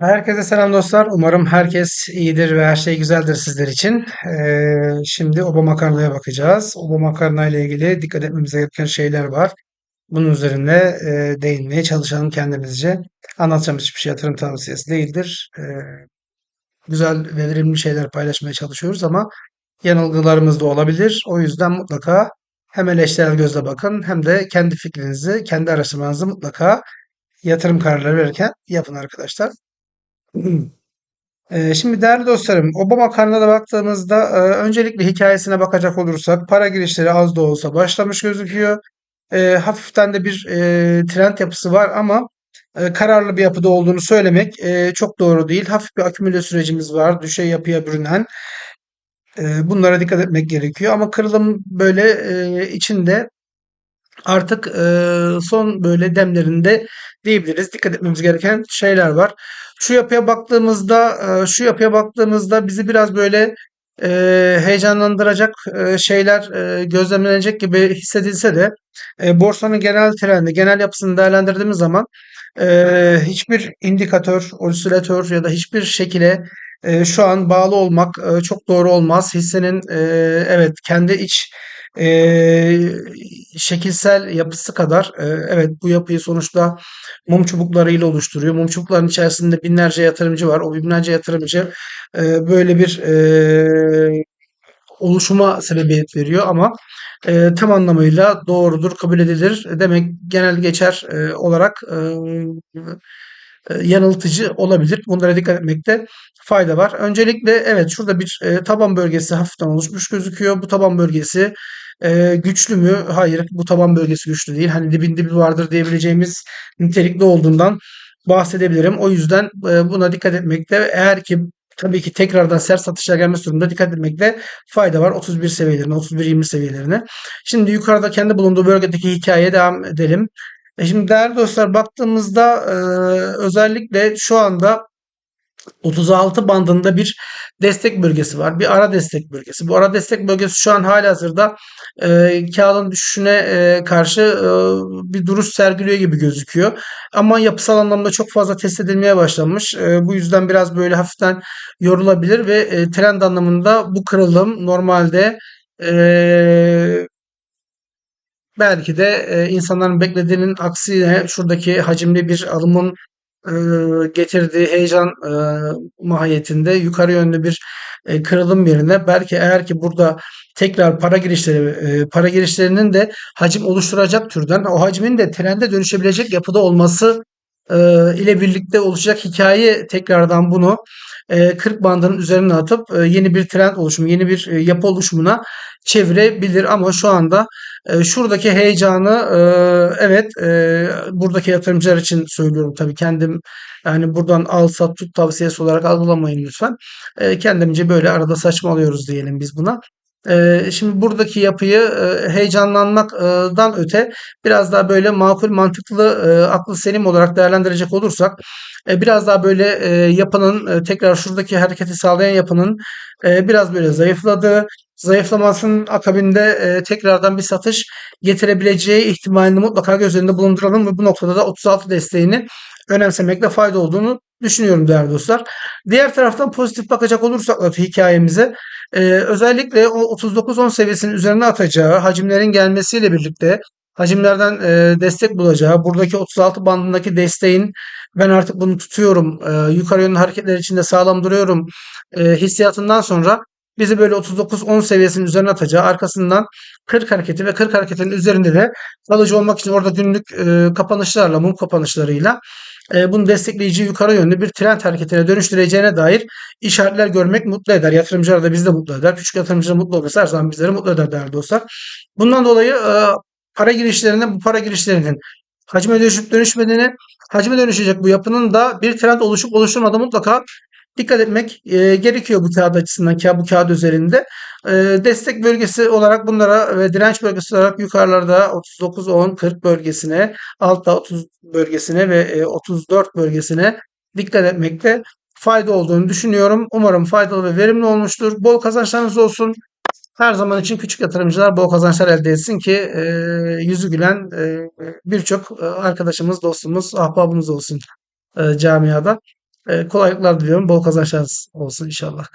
Herkese selam dostlar. Umarım herkes iyidir ve her şey güzeldir sizler için. Ee, şimdi oba makarnaya bakacağız. Oba makarna ile ilgili dikkat etmemiz gereken şeyler var. Bunun üzerine e, değinmeye çalışalım kendimizce. Anlatacağım hiçbir şey yatırım tavsiyesi değildir. Ee, güzel ve verimli şeyler paylaşmaya çalışıyoruz ama yanılgılarımız da olabilir. O yüzden mutlaka hem eleştirel gözle bakın hem de kendi fikrinizi, kendi araştırmanızı mutlaka yatırım kararları verirken yapın arkadaşlar. Ee, şimdi değerli dostlarım, Obama karnına baktığımızda e, öncelikle hikayesine bakacak olursak para girişleri az da olsa başlamış gözüküyor. E, hafiften de bir e, trend yapısı var ama kararlı bir yapıda olduğunu söylemek çok doğru değil. Hafif bir akümüle sürecimiz var, düşey yapıya bürünen. Bunlara dikkat etmek gerekiyor ama kırılım böyle içinde artık e, son böyle demlerinde diyebiliriz. Dikkat etmemiz gereken şeyler var. Şu yapıya baktığımızda, e, şu yapıya baktığımızda bizi biraz böyle e, heyecanlandıracak e, şeyler e, gözlemlenecek gibi hissedilse de e, borsanın genel trendi, genel yapısını değerlendirdiğimiz zaman e, hiçbir indikatör, osilatör ya da hiçbir şekile e, şu an bağlı olmak e, çok doğru olmaz. Hissenin e, evet kendi iç e, şekilsel yapısı kadar e, evet bu yapıyı sonuçta mum çubuklarıyla oluşturuyor. Mum çubukların içerisinde binlerce yatırımcı var. O binlerce yatırımcı e, böyle bir e, oluşuma sebebiyet veriyor ama e, tam anlamıyla doğrudur, kabul edilir demek genel geçer e, olarak e, yanıltıcı olabilir. Bunlara dikkat etmekte fayda var. Öncelikle evet şurada bir e, taban bölgesi hafiften oluşmuş gözüküyor. Bu taban bölgesi e, güçlü mü? Hayır, bu taban bölgesi güçlü değil. Hani dibin dibi vardır diyebileceğimiz nitelikli olduğundan bahsedebilirim. O yüzden e, buna dikkat etmekte eğer ki tabii ki tekrardan sert satışlar gelmesi durumunda dikkat etmekte fayda var. 31 seviyelerine, 31-20 seviyelerine. Şimdi yukarıda kendi bulunduğu bölgedeki hikayeye devam edelim. E şimdi değerli dostlar baktığımızda e, özellikle şu anda 36 bandında bir destek bölgesi var. Bir ara destek bölgesi. Bu ara destek bölgesi şu an halihazırda e, kağıdın düşüşüne e, karşı e, bir duruş sergiliyor gibi gözüküyor. Ama yapısal anlamda çok fazla test edilmeye başlanmış. E, bu yüzden biraz böyle hafiften yorulabilir ve e, trend anlamında bu kırılım normalde e, belki de e, insanların beklediğinin aksine şuradaki hacimli bir alımın e, getirdiği heyecan e, mahiyetinde yukarı yönlü bir e, kırılım yerine belki eğer ki burada tekrar para girişleri e, para girişlerinin de hacim oluşturacak türden o hacmin de trende dönüşebilecek yapıda olması e, ile birlikte oluşacak hikaye tekrardan bunu e, 40 bandının üzerine atıp e, yeni bir trend oluşumu, yeni bir e, yapı oluşumuna çevirebilir ama şu anda e, şuradaki heyecanı e, evet e, buradaki yatırımcılar için söylüyorum tabii kendim yani buradan al sat tut tavsiyesi olarak algılamayın lütfen. E, kendimce böyle arada saçmalıyoruz diyelim biz buna. Eee, şimdi buradaki yapıyı eee, heyecanlanmaktan öte biraz daha böyle makul, mantıklı, eee, aklı selim olarak değerlendirecek olursak e, biraz daha böyle yapının e, tekrar şuradaki hareketi sağlayan yapının e, biraz böyle zayıfladığı, zayıflamasının akabinde e, tekrardan bir satış getirebileceği ihtimalini mutlaka göz önünde bulunduralım ve bu noktada da 36 desteğini önemsemekte fayda olduğunu düşünüyorum değerli dostlar. Diğer taraftan pozitif bakacak olursak hikayemize e, özellikle o 39-10 seviyesinin üzerine atacağı hacimlerin gelmesiyle birlikte hacimlerden e, destek bulacağı buradaki 36 bandındaki desteğin ben artık bunu tutuyorum e, yukarı yönlü hareketler içinde sağlam duruyorum e, hissiyatından sonra bizi böyle 39-10 seviyesinin üzerine atacağı arkasından 40 hareketi ve 40 hareketin üzerinde de kalıcı olmak için orada günlük e, kapanışlarla mum kapanışlarıyla e, bunu destekleyici yukarı yönlü bir trend hareketine dönüştüreceğine dair işaretler görmek mutlu eder. Yatırımcılar da bizi de mutlu eder. Küçük yatırımcılar mutlu olması her zaman bizleri mutlu eder değerli dostlar. Bundan dolayı e, para girişlerinde bu para girişlerinin hacme dönüşüp dönüşmediğini, hacme dönüşecek bu yapının da bir trend oluşup oluşturmadığı mutlaka dikkat etmek e, gerekiyor bu kağıt açısından, ka- bu kağıt üzerinde. E, destek bölgesi olarak bunlara ve direnç bölgesi olarak yukarılarda 39, 10, 40 bölgesine, altta 30 bölgesine ve e, 34 bölgesine dikkat etmekte fayda olduğunu düşünüyorum. Umarım faydalı ve verimli olmuştur. Bol kazançlarınız olsun. Her zaman için küçük yatırımcılar bol kazançlar elde etsin ki e, yüzü gülen e, birçok e, arkadaşımız, dostumuz, ahbabımız olsun e, camiada. Eee, kolaylıklar diliyorum. Bol kazançlar olsun inşallah.